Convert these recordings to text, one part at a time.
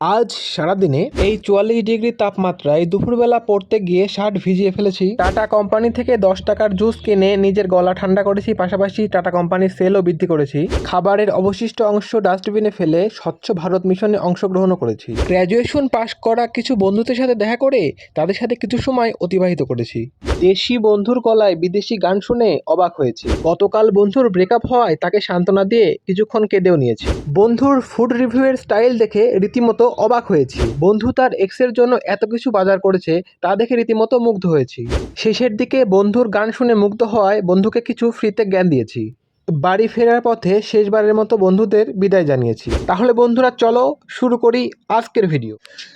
আজ সারাদিনে এই চুয়াল্লিশ ডিগ্রি তাপমাত্রায় দুপুরবেলা পড়তে গিয়ে শার্ট ভিজিয়ে ফেলেছি। টাটা কোম্পানি থেকে দশ টাকার জুস কিনে নিজের গলা ঠান্ডা করেছি, পাশাপাশি টাটা কোম্পানির সেলও বৃদ্ধি করেছি। খাবারের অবশিষ্ট অংশ ডাস্টবিনে ফেলে স্বচ্ছ ভারত মিশনে অংশগ্রহণও করেছি। গ্র্যাজুয়েশন পাশ করা কিছু বন্ধুদের সাথে দেখা করে তাদের সাথে কিছু সময় অতিবাহিত করেছি। দেশি বন্ধুর গলায় বিদেশি গান শুনে অবাক হয়েছে। গতকাল বন্ধুর ব্রেকআপ হওয়ায় তাকে সান্ত্বনা দিয়ে কিছুক্ষণ কেঁদেও নিয়েছে। বন্ধুর ফুড রিভিউয়ের স্টাইল দেখে রীতিমতো অবাক হয়েছি। বন্ধু তার এক্সের জন্য এত কিছু বাজার করেছে, তা দেখে রীতিমতো মুগ্ধ হয়েছি। শেষের দিকে বন্ধুর গান শুনে মুগ্ধ হওয়ায় বন্ধুকে কিছু ফ্রিতে জ্ঞান দিয়েছি। বাড়ি ফেরার পথে শেষবারের মতো বন্ধুদের বিদায় জানিয়েছি। তাহলে বন্ধুরা চলো শুরু করি আজকের ভিডিও।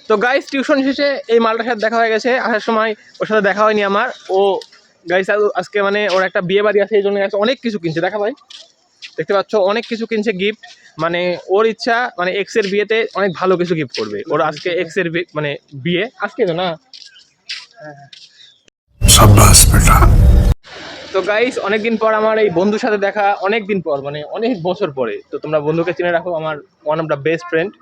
তো গাইস টিউশন শেষে এই মালটার সাথে দেখা হয়ে গেছে। আসার সময় ওর সাথে দেখা হয়নি আমার। ও গাইস আজকে মানে ওর একটা বিয়ে বাড়ি আছে এই জন্য অনেক কিছু কিনছে। দেখা ভাই দেখতে পাচ্ছ অনেক কিছু কিনছে গিফট মানে ওর ইচ্ছা মানে এক্সের বিয়েতে অনেক ভালো কিছু গিফট করবে। ওর আজকে এক্সের মানে বিয়ে। আজকে তো না? তো গাইস অনেকদিন পর আমার এই বন্ধুর সাথে দেখা অনেক দিন পর মানে অনেক বছর পরে। তো তোমরা বন্ধুকে চিনে রাখো আমার one of the best friend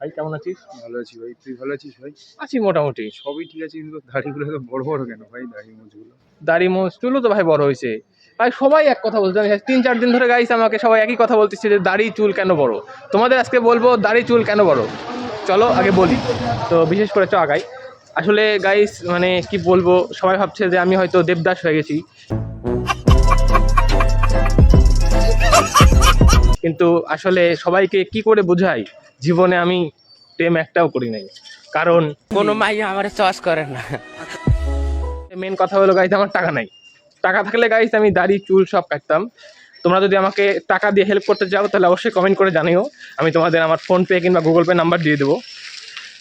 ভাই কেমন আছিস? ভালো আছি ভাই তুই ভালো আছিস ভাই? আছি মোটামুটি। সবই ঠিক আছে কিন্তু দাড়িগুলো তো বড় বড় কেন ভাই দাড়ি মোজগুলো দাড়ি চুলও তো ভাই বড় হয়েছে। ভাই সবাই এক কথা বলছে আমি তিন চার দিন ধরে গাইস আমাকে সবাই একই কথা বলতেছে যে দাড়ি চুল কেন বড়? তোমাদের আজকে বলব দাড়ি চুল কেন বড়? চলো আগে বলি। তো বিশেষ করে চ আগাই। আসলে গাইস মানে কি বলব সবাই ভাবছে যে আমি হয়তো দেবদাস হয়ে গেছি। কিন্তু আসলে সবাইকে কি করে বোঝাই? জীবনে আমি প্রেম একটাও করি নাই। কারণ কোনো মাই আমার চয়েস করে না। মেন কথা হলো গাইতে আমার টাকা নাই। টাকা থাকলে গাইতে আমি দাড়ি চুল সব কাটতাম। তোমরা যদি আমাকে টাকা দিয়ে হেল্প করতে চাও তাহলে অবশ্যই কমেন্ট করে জানিও। আমি তোমাদের আমার ফোনপে কিংবা গুগল পে নাম্বার দিয়ে দেবো।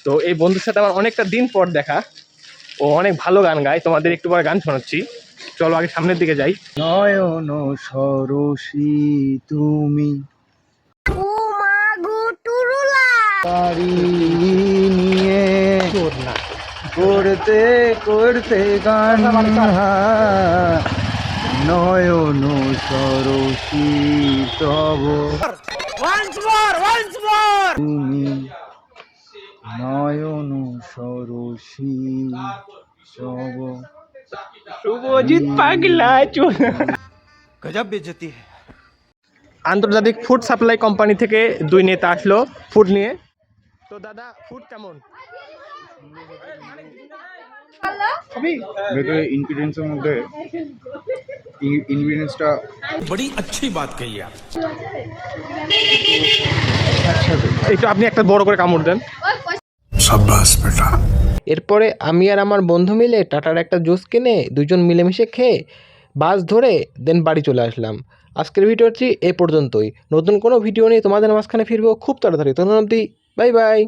তো এই বন্ধুর সাথে আমার অনেকটা দিন পর দেখা। ও অনেক ভালো গান গায় তোমাদের একটু পরে গান শোনাচ্ছি। চলো আগে সামনের দিকে যাই। নয়ন সরসী তুমি। নিয়ে করতে করতে গান নয়ন সরসী তব। তুমি নয়ন সরসী তব শুভজিৎ পাগলা চুল গজব বেজতি আন্তর্জাতিক ফুড সাপ্লাই কোম্পানি থেকে দুই নেতা আসলো ফুড নিয়ে তো দাদা ফুড কেমন ভেতরে ইনগ্রিডিয়েন্টসের মধ্যে ইনগ্রিডিয়েন্টসটা বড়ি अच्छी बात कही आप একটু আপনি একটা বড় করে কামড় দেন সাব্বাস, বেটা। এরপরে আমি আর আমার বন্ধু মিলে টাটার একটা জুস কিনে দুজন মিলেমিশে খেয়ে বাস ধরে দেন বাড়ি চলে আসলাম। আজকের ভিডিওটি এ পর্যন্তই। নতুন কোনো ভিডিও নিয়ে তোমাদের মাঝখানে ফিরবো। খুব তাড়াতাড়ি। তখন অব্দি বাই বাই।